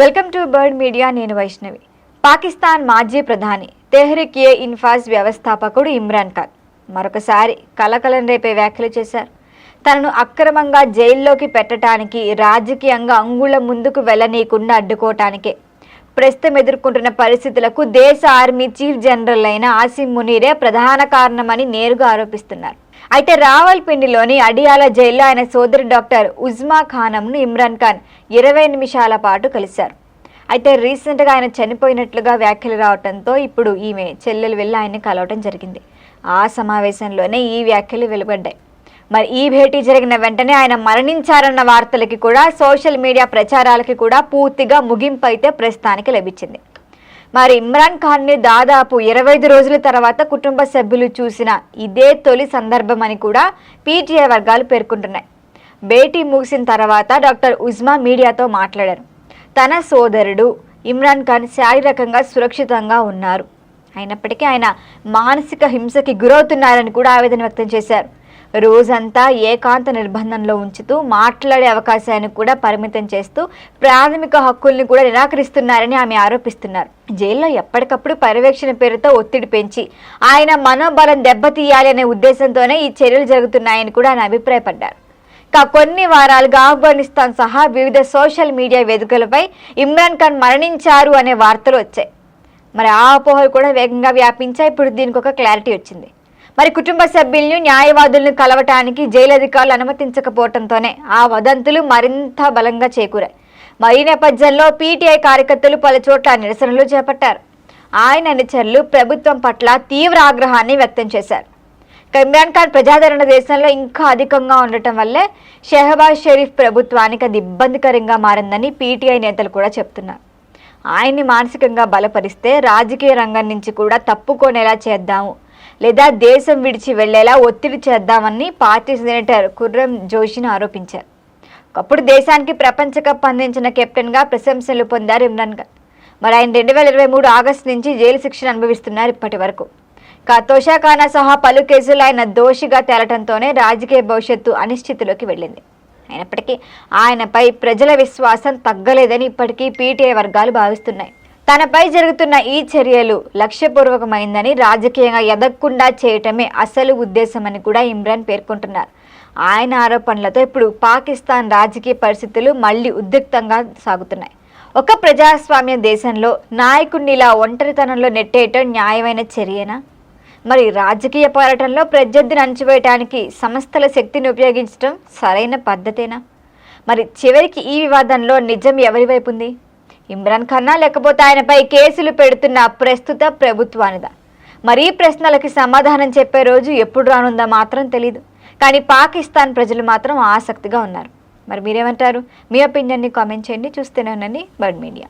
Welcome to bird media నేను వైష్ణవి. పాకిస్తాన్ మాజీ ప్రధాని తెహ్రిక్ ఏ ఇన్ఫాజ్ వ్యవస్థాపకుడు ఇమ్రాన్ ఖాన్ మరొకసారి కలకలం రేపే వ్యాఖ్యలు చేశారు. తనను అక్రమంగా జైల్లోకి పెట్టడానికి రాజకీయంగా అంగుళం ముందుకు వెళ్ళనీయకుండా అడ్డుకోవటానికే ప్రస్తుతం ఎదుర్కొంటున్న పరిస్థితులకు దేశ ఆర్మీ చీఫ్ జనరల్ అయిన ఆసిమ్ మునీరే ప్రధాన కారణమని నేరుగా ఆరోపిస్తున్నారు. అయితే రావల్పిండిలోని అడియాల జైల్లో ఆయన సోదరి డాక్టర్ ఉజ్మా ఖానంను ఇమ్రాన్ ఖాన్ ఇరవై నిమిషాల పాటు కలిశారు. అయితే రీసెంట్గా ఆయన చనిపోయినట్లుగా వ్యాఖ్యలు రావడంతో ఇప్పుడు ఈమె చెల్లెలు వెళ్ళి ఆయన్ని కలవటం జరిగింది. ఆ సమావేశంలోనే ఈ వ్యాఖ్యలు వెలువడ్డాయి. మరి ఈ భేటీ జరిగిన వెంటనే ఆయన మరణించారన్న వార్తలకి కూడా సోషల్ మీడియా ప్రచారాలకి కూడా పూర్తిగా ముగింపు అయితే ప్రస్తుతానికి లభించింది. మరి ఇమ్రాన్ ఖాన్ని దాదాపు ఇరవై ఐదు రోజుల తర్వాత కుటుంబ సభ్యులు చూసిన ఇదే తొలి సందర్భం అని కూడా పీటీఐ వర్గాలు పేర్కొంటున్నాయి. భేటీ ముగిసిన తర్వాత డాక్టర్ ఉజ్మా మీడియాతో మాట్లాడారు. తన సోదరుడు ఇమ్రాన్ ఖాన్ శారీరకంగా సురక్షితంగా ఉన్నారు. అయినప్పటికీ ఆయన మానసిక హింసకి గురవుతున్నారని కూడా ఆవేదన వ్యక్తం చేశారు. రోజంతా ఏకాంత నిర్బంధంలో ఉంచుతూ మాట్లాడే అవకాశాన్ని కూడా పరిమితం చేస్తూ ప్రాథమిక హక్కుల్ని కూడా నిరాకరిస్తున్నారని ఆమె ఆరోపిస్తున్నారు. జైల్లో ఎప్పటికప్పుడు పర్యవేక్షణ పేరుతో ఒత్తిడి పెంచి ఆయన మనోబలం దెబ్బతీయాలి అనే ఉద్దేశంతోనే ఈ చర్యలు జరుగుతున్నాయని కూడా ఆయన అభిప్రాయపడ్డారు. కొన్ని వారాలుగా ఆఫ్ఘనిస్తాన్ సహా వివిధ సోషల్ మీడియా వేదికలపై ఇమ్రాన్ ఖాన్ మరణించారు అనే వార్తలు వచ్చాయి. మరి ఆ అపోహలు కూడా వేగంగా వ్యాపించాయి. ఇప్పుడు దీనికి ఒక క్లారిటీ వచ్చింది. మరి కుటుంబ సభ్యులను న్యాయవాదులను కలవటానికి జైలు అధికారులు అనుమతించకపోవడంతోనే ఆ వదంతులు మరింత బలంగా చేకూరాయి. మరి నేపథ్యంలో పీటీఐ కార్యకర్తలు పలుచోట్ల నిరసనలు చేపట్టారు. ఆయన అనుచరులు ప్రభుత్వం పట్ల తీవ్ర ఆగ్రహాన్ని వ్యక్తం చేశారు. ఇమ్రాన్ ఖాన్ ప్రజాదరణ దేశంలో ఇంకా అధికంగా ఉండటం వల్లే షెహబాజ్ షరీఫ్ ప్రభుత్వానికి అది ఇబ్బందికరంగా మారిందని పీటీఐ నేతలు కూడా చెప్తున్నారు. ఆయన్ని మానసికంగా బలపరిస్తే రాజకీయ రంగం నుంచి కూడా తప్పుకోనేలా చేద్దాము. లేదా దేశం విడిచి వెళ్ళేలా ఒత్తిడి చేద్దామని పార్టీ సెనేటర్ కుర్రం జోషిని ఆరోపించారు. ఒకప్పుడు దేశానికి ప్రపంచ కప్ అందించిన కెప్టెన్గా ప్రశంసలు పొందారు ఇమ్రాన్ ఖాన్. మరి ఆయన రెండు వేల ఇరవై మూడు ఆగస్టు నుంచి జైలు శిక్షను అనుభవిస్తున్నారు ఇప్పటి వరకు. కతోషా ఖానా సహా పలు కేసులు ఆయన దోషిగా తేలటంతోనే రాజకీయ భవిష్యత్తు అనిశ్చితిలోకి వెళ్ళింది. అయినప్పటికీ ఆయనపై ప్రజల విశ్వాసం తగ్గలేదని ఇప్పటికీ పీటీఐ వర్గాలు భావిస్తున్నాయి. తనపై జరుగుతున్న ఈ చర్యలు లక్ష్యపూర్వకమైందని రాజకీయంగా ఎదగకుండా చేయటమే అసలు ఉద్దేశమని కూడా ఇమ్రాన్ పేర్కొంటున్నారు. ఆయన ఆరోపణలతో ఇప్పుడు పాకిస్తాన్ రాజకీయ పరిస్థితులు మళ్ళీ ఉద్రిక్తంగా సాగుతున్నాయి. ఒక ప్రజాస్వామ్య దేశంలో నాయకుడిని ఇలా ఒంటరితనంలో నెట్టేయటం న్యాయమైన చర్యనా? మరి రాజకీయ పోరాటంలో ప్రత్యర్థిని అణచివేయటానికి సంస్థల శక్తిని ఉపయోగించడం సరైన పద్ధతేనా? మరి చివరికి ఈ వివాదంలో నిజం ఎవరి వైపు ఉంది? ఇమ్రాన్ ఖన్నా లేకపోతే ఆయనపై కేసులు పెడుతున్న ప్రస్తుత ప్రభుత్వానిదా. మరీ ప్రశ్నలకి సమాధానం చెప్పే రోజు ఎప్పుడు రానుందా మాత్రం తెలీదు. కానీ పాకిస్తాన్ ప్రజలు మాత్రం ఆసక్తిగా ఉన్నారు. మరి మీరేమంటారు? మీ ఒపీనియన్ని కామెంట్ చేయండి. చూస్తూనే ఉండండి. Bird media.